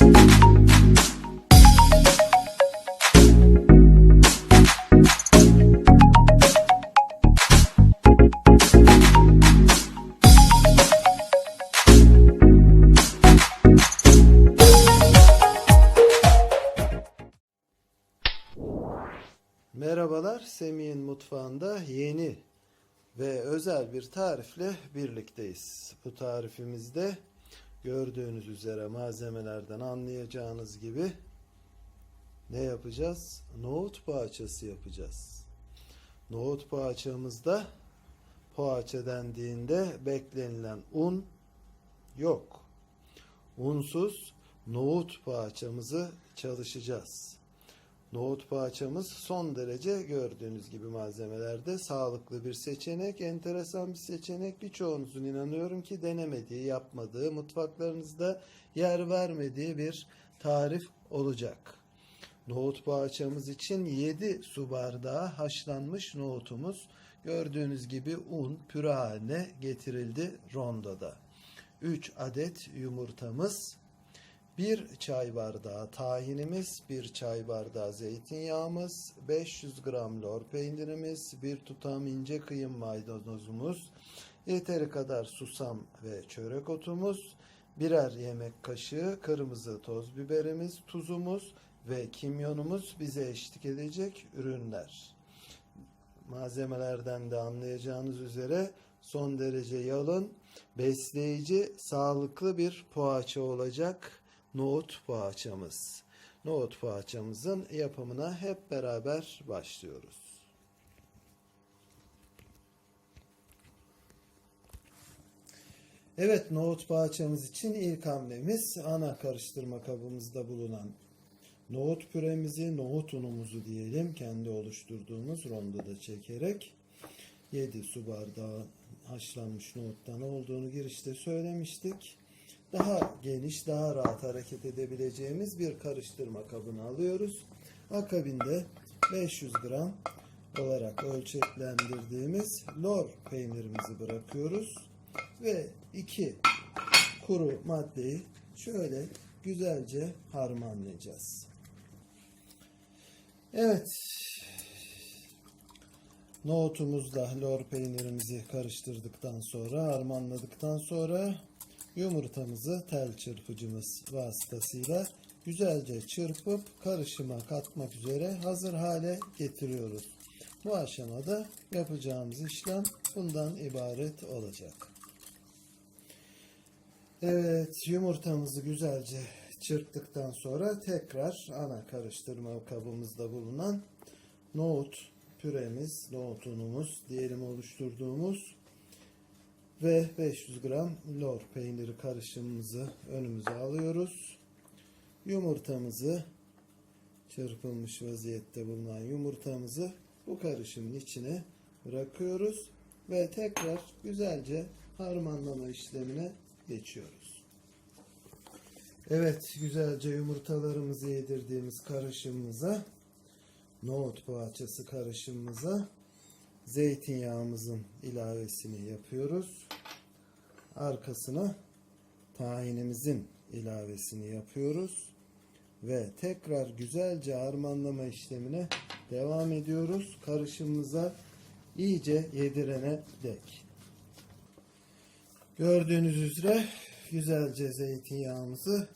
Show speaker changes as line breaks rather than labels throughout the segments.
Merhabalar, Semih'in mutfağında yeni ve özel bir tarifle birlikteyiz. Bu tarifimizde gördüğünüz üzere malzemelerden anlayacağınız gibi ne yapacağız? Nohut poğaçası yapacağız. Nohut poğaçamızda poğaça dendiğinde beklenilen un yok. Unsuz nohut poğaçamızı çalışacağız. Nohut poğaçamız son derece gördüğünüz gibi malzemelerde sağlıklı bir seçenek, enteresan bir seçenek. Birçoğunuzun inanıyorum ki denemediği, yapmadığı, mutfaklarınızda yer vermediği bir tarif olacak. Nohut poğaçamız için 7 su bardağı haşlanmış nohutumuz gördüğünüz gibi un püre haline getirildi rondoda. 3 adet yumurtamız, 1 çay bardağı tahinimiz, 1 çay bardağı zeytinyağımız, 500 gram lor peynirimiz, 1 tutam ince kıyım maydanozumuz, yeteri kadar susam ve çörek otumuz, birer yemek kaşığı kırmızı toz biberimiz, tuzumuz ve kimyonumuz bize eşlik edecek ürünler. Malzemelerden de anlayacağınız üzere son derece yalın, besleyici, sağlıklı bir poğaça olacak nohut poğaçamız. Nohut poğaçamızın yapımına hep beraber başlıyoruz. Evet, nohut poğaçamız için ilk hamlemiz ana karıştırma kabımızda bulunan nohut püremizi, nohut unumuzu diyelim kendi oluşturduğumuz rondoda çekerek 7 su bardağı haşlanmış nohuttan olduğunu girişte söylemiştik. Daha geniş, daha rahat hareket edebileceğimiz bir karıştırma kabını alıyoruz. Akabinde 500 gram olarak ölçeklendirdiğimiz lor peynirimizi bırakıyoruz. Ve iki kuru maddeyi şöyle güzelce harmanlayacağız. Evet. Nohutumuzla lor peynirimizi karıştırdıktan sonra, harmanladıktan sonra yumurtamızı tel çırpıcımız vasıtasıyla güzelce çırpıp karışıma katmak üzere hazır hale getiriyoruz. Bu aşamada yapacağımız işlem bundan ibaret olacak. Evet, yumurtamızı güzelce çırptıktan sonra tekrar ana karıştırma kabımızda bulunan nohut püremiz, nohut unumuz diyelim oluşturduğumuz ve 500 gram lor peyniri karışımımızı önümüze alıyoruz. Yumurtamızı çırpılmış vaziyette bulunan yumurtamızı bu karışımın içine bırakıyoruz ve tekrar güzelce harmanlama işlemine geçiyoruz. Evet, güzelce yumurtalarımızı yedirdiğimiz karışımımıza, nohut poğaçası karışımımıza zeytinyağımızın ilavesini yapıyoruz. Arkasına tahinimizin ilavesini yapıyoruz. Ve tekrar güzelce harmanlama işlemine devam ediyoruz. Karışımımıza iyice yedirene dek. Gördüğünüz üzere güzelce zeytinyağımızı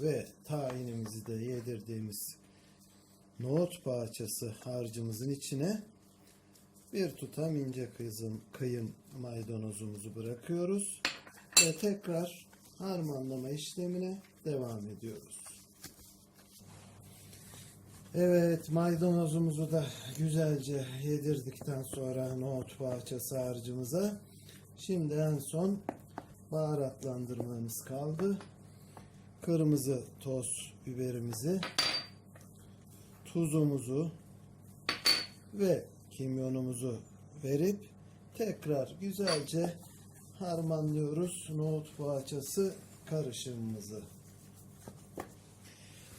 ve tahinimizi de yedirdiğimiz nohut poğaçası harcımızın içine bir tutam ince kıyım, kıyım maydanozumuzu bırakıyoruz ve tekrar harmanlama işlemine devam ediyoruz. Evet maydanozumuzu da güzelce yedirdikten sonra nohut poğaçası harcımıza şimdi en son baharatlandırmamız kaldı. Kırmızı toz biberimizi, tuzumuzu ve kimyonumuzu verip tekrar güzelce harmanlıyoruz nohut poğaçası karışımımızı.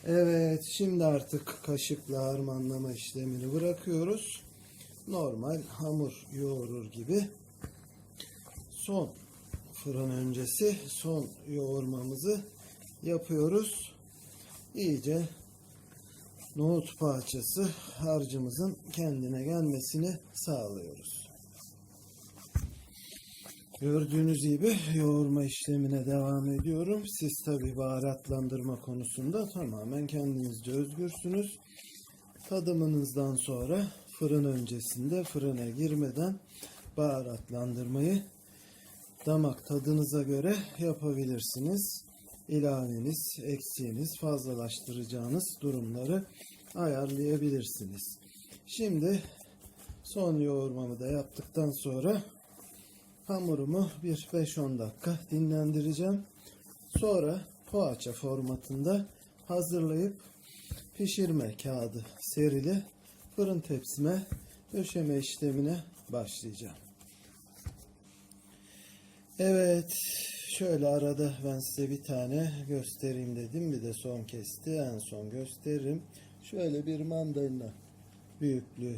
Evet şimdi artık kaşıkla harmanlama işlemini bırakıyoruz. Normal hamur yoğurur gibi son fırın öncesi son yoğurmamızı yapıyoruz. iyice nohut parçası harcımızın kendine gelmesini sağlıyoruz. Gördüğünüz gibi yoğurma işlemine devam ediyorum. Siz tabi baharatlandırma konusunda tamamen kendinizce özgürsünüz. Tadımınızdan sonra fırın öncesinde fırına girmeden baharatlandırmayı damak tadınıza göre yapabilirsiniz. İlaveniz, eksiğiniz, fazlalaştıracağınız durumları ayarlayabilirsiniz. Şimdi son yoğurmamı da yaptıktan sonra hamurumu bir 5-10 dakika dinlendireceğim. Sonra poğaça formatında hazırlayıp pişirme kağıdı serili fırın tepsime döşeme işlemine başlayacağım. Evet, şöyle arada ben size bir tane göstereyim dedim. Bir de son kesti, en son gösteririm. Şöyle bir mandalina büyüklüğü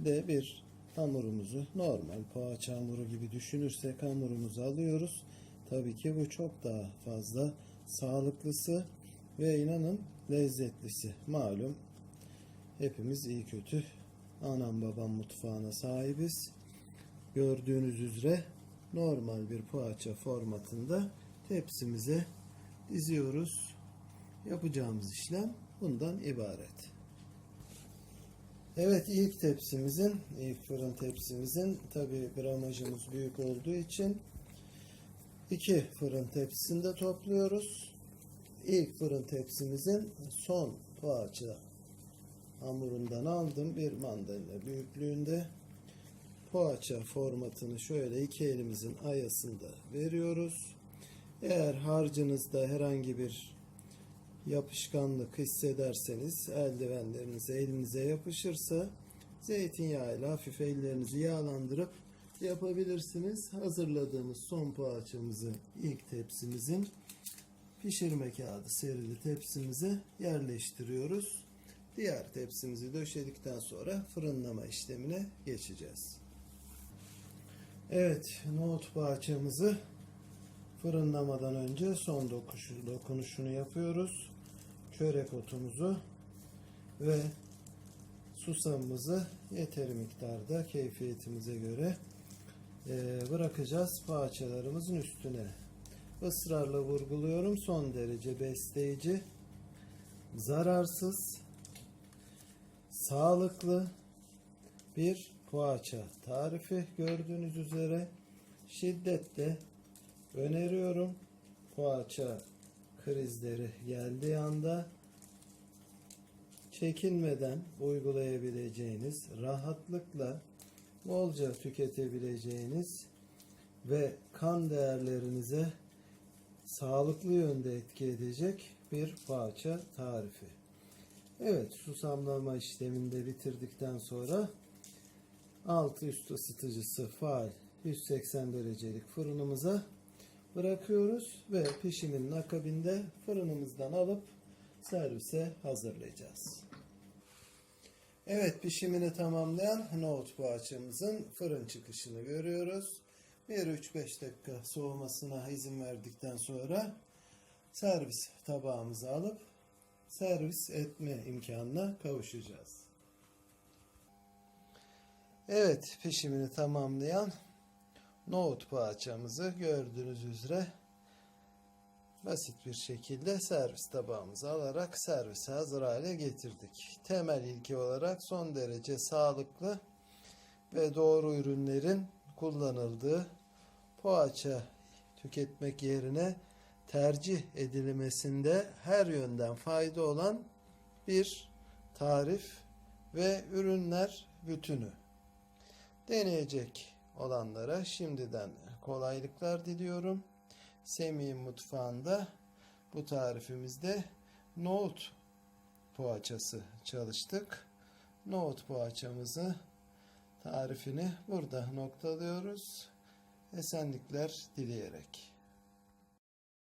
de bir hamurumuzu normal poğaça hamuru gibi düşünürsek hamurumuzu alıyoruz. Tabii ki bu çok daha fazla sağlıklısı ve inanın lezzetlisi. Malum hepimiz iyi kötü anam babam mutfağına sahibiz. Gördüğünüz üzere normal bir poğaça formatında tepsimize diziyoruz. Yapacağımız işlem bundan ibaret. Evet ilk tepsimizin, ilk fırın tepsimizin tabi gramajımız büyük olduğu için iki fırın tepsisini de topluyoruz. İlk fırın tepsimizin son poğaça hamurundan aldım bir mandalina büyüklüğünde poğaça formatını şöyle iki elimizin ayasında veriyoruz. Eğer harcınızda herhangi bir yapışkanlık hissederseniz eldivenlerinize elinize yapışırsa zeytinyağıyla hafif ellerinizi yağlandırıp yapabilirsiniz. Hazırladığımız son poğaçamızı ilk tepsimizin pişirme kağıdı serili tepsimize yerleştiriyoruz. Diğer tepsimizi döşedikten sonra fırınlama işlemine geçeceğiz. Evet, nohut poğaçamızı fırınlamadan önce son dokunuşunu yapıyoruz. Çörek otumuzu ve susamımızı yeteri miktarda keyfiyetimize göre e, bırakacağız poğaçalarımızın üstüne. Israrla vurguluyorum son derece besleyici, zararsız, sağlıklı bir poğaça tarifi gördüğünüz üzere şiddetle öneriyorum. Poğaça krizleri geldiği anda çekinmeden uygulayabileceğiniz, rahatlıkla bolca tüketebileceğiniz ve kan değerlerinize sağlıklı yönde etki edecek bir poğaça tarifi. Evet, susamlama işlemini de bitirdikten sonra altı üst ısıtıcısı faal 180 derecelik fırınımıza bırakıyoruz ve pişiminin akabinde fırınımızdan alıp servise hazırlayacağız. Evet pişimini tamamlayan nohut poğaçamızın fırın çıkışını görüyoruz. Bir 3-5 dakika soğumasına izin verdikten sonra servis tabağımıza alıp servis etme imkanına kavuşacağız. Evet pişimini tamamlayan nohut poğaçamızı gördüğünüz üzere basit bir şekilde servis tabağımıza alarak servise hazır hale getirdik. Temel ilki olarak son derece sağlıklı ve doğru ürünlerin kullanıldığı poğaça tüketmek yerine tercih edilmesinde her yönden fayda olan bir tarif ve ürünler bütünü. Deneyecek olanlara şimdiden kolaylıklar diliyorum. Semih'in mutfağında bu tarifimizde nohut poğaçası çalıştık. Nohut poğaçamızı tarifini burada noktalıyoruz. Esenlikler dileyerek.